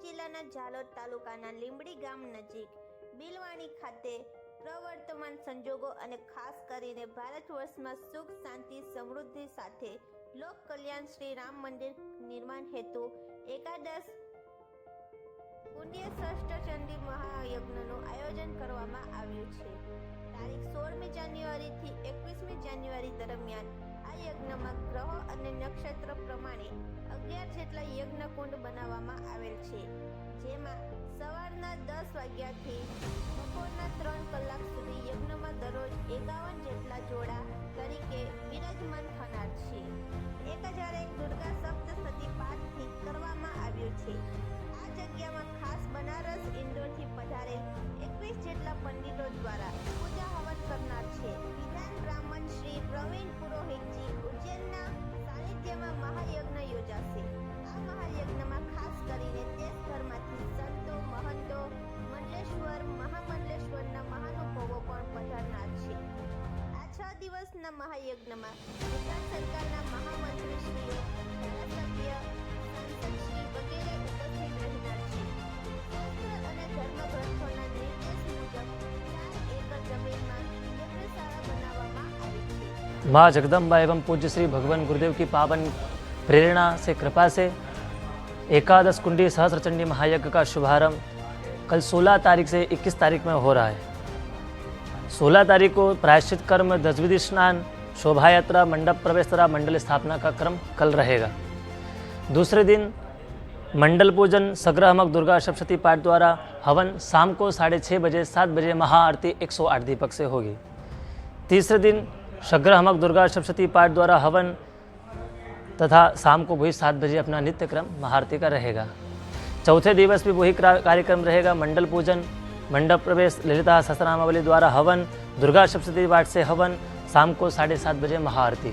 જિલ્લાના ઝાલોદ તાલુકાના લીંબડી ગામ નજીક બિલવાણી ખાતે પ્રવર્તમાન સંજોગો અને ખાસ કરીને ભારત વર્ષમાં સુખ, શાંતિ, સમૃદ્ધિ સાથે લોક કલ્યાણ શ્રી રામ મંદિર નિર્માણ હેતુ એકાદશ પુણ્ય ષષ્ઠ ચંડી મહાયજ્ઞનું આયોજન કરવામાં આવ્યું છે. તારીખ સોળમી જાન્યુઆરીથી એકવીસમી જાન્યુઆરી દરમિયાન આ યજ્ઞમાં ગ્રહો અને નક્ષત્ર અગિયાર જેટલા યજ્ઞ કુંડ બનાવવામાં આવેલ છે. જેમાં સવારના દસ વાગ્યાથી બપોરના ત્રણ કલાક સુધી યજ્ઞમાં દરરોજ એકાવન જેટલા જોડા તરીકે બિરાજમાન થનાર દિવસના મહાયજ્ઞમાં ગુજરાત સરકારના મહામંત્રીશ્રીઓ ધારાસભ્ય સાંસદશ્રી વગેરે ઉપસ્થિત રહેનાર છે શાસ્ત્ર અને ધર્મગ્રંથોના નિર્દેશ મુજબ ચાર એકર જમીનમાં યજ્ઞશાળા બનાવવામાં આવી છે माँ जगदम्बा एवं पूज्य श्री भगवान गुरुदेव की पावन प्रेरणा से कृपा से एकादश कुंडी सहस्त्र चंडी महायज्ञ का शुभारंभ कल 16 तारीख से 21 तारीख में हो रहा है 16 तारीख को प्रायश्चित कर्म दसविधि स्नान शोभा यात्रा मंडप प्रवेश तथा मंडल स्थापना का क्रम कल रहेगा। दूसरे दिन मंडल पूजन, सग्रहमक दुर्गा सप्तशती पाठ द्वारा हवन शाम को साढ़े छः बजे, सात बजे महाआरती 108 दीपक से होगी। तीसरे दिन सग्रहमक दुर्गा सप्तशती पाठ द्वारा हवन तथा शाम को वही सात बजे अपना नित्य क्रम महाआरती का रहेगा। चौथे दिवस भी वही कार्यक्रम रहेगा, मंडल पूजन मंडप प्रवेश, ललिता सहस्रनामावली द्वारा हवन, दुर्गा सप्तशती पाठ से हवन, शाम को साढ़े सात बजे महाआरती।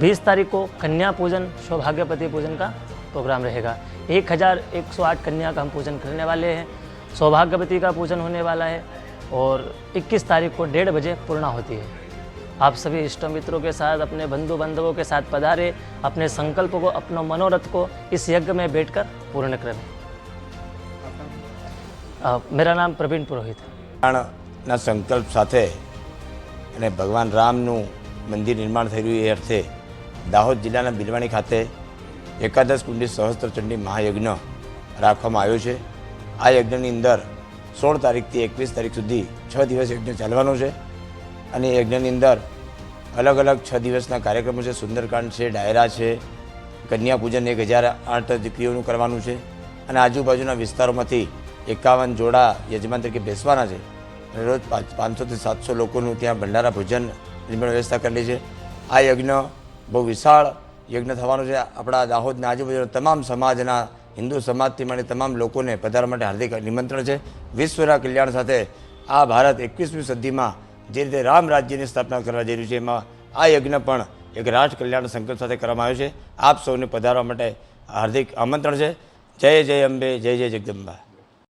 बीस तारीख को कन्या पूजन, सौभाग्यपति पूजन का प्रोग्राम रहेगा। एक हज़ार एक सौ आठ कन्या का हम पूजन करने वाले हैं। सौभाग्यवती का पूजन होने वाला है और 21 तारीख को डेढ़ बजे पूर्णा होती है। आप सभी इष्ट मित्रों के साथ, अपने बंधु बांधवों के साथ पधारे, अपने संकल्प को, अपने मनोरथ को इस यज्ञ में बैठकर पूर्ण करें। મેરા નામ પ્રવીણ પુરોહિત ના સંકલ્પ સાથે અને ભગવાન રામનું મંદિર નિર્માણ થઈ રહ્યું એ અર્થે દાહોદ જિલ્લાના બિલવાણી ખાતે એકાદશ કુંડી સહસ્ત્રચંડી મહાયજ્ઞ રાખવામાં આવ્યો છે. આ યજ્ઞની અંદર સોળ તારીખથી એકવીસ તારીખ સુધી છ દિવસ યજ્ઞ ચાલવાનો છે અને યજ્ઞની અંદર અલગ અલગ છ દિવસના કાર્યક્રમો છે. સુંદરકાંડ છે, ડાયરા છે કન્યા પૂજન એક હજાર આઠ દીકરીઓનું કરવાનું છે અને આજુબાજુના વિસ્તારોમાંથી એકાવન જોડા યજમાન તરીકે બેસવાના છે. રોજ પાંચ પાંચસોથી સાતસો લોકોનું ત્યાં ભંડારા ભોજન વ્યવસ્થા કરેલી છે. આ યજ્ઞ બહુ વિશાળ યજ્ઞ થવાનો છે. આપણા દાહોદના આજુબાજુના તમામ સમાજના હિન્દુ સમાજથી માંડી તમામ લોકોને પધારવા માટે હાર્દિક નિમંત્રણ છે. વિશ્વના કલ્યાણ સાથે આ ભારત એકવીસમી સદીમાં જે રીતે રામ રાજ્યની સ્થાપના કરવા જઈ રહ્યું છે, એમાં આ યજ્ઞ પણ એક રાષ્ટ્ર કલ્યાણ સંકલ્પ સાથે કરવામાં આવ્યો છે. આપ સૌને પધારવા માટે હાર્દિક આમંત્રણ છે. જય જય અંબે, જય જય જગદંબા.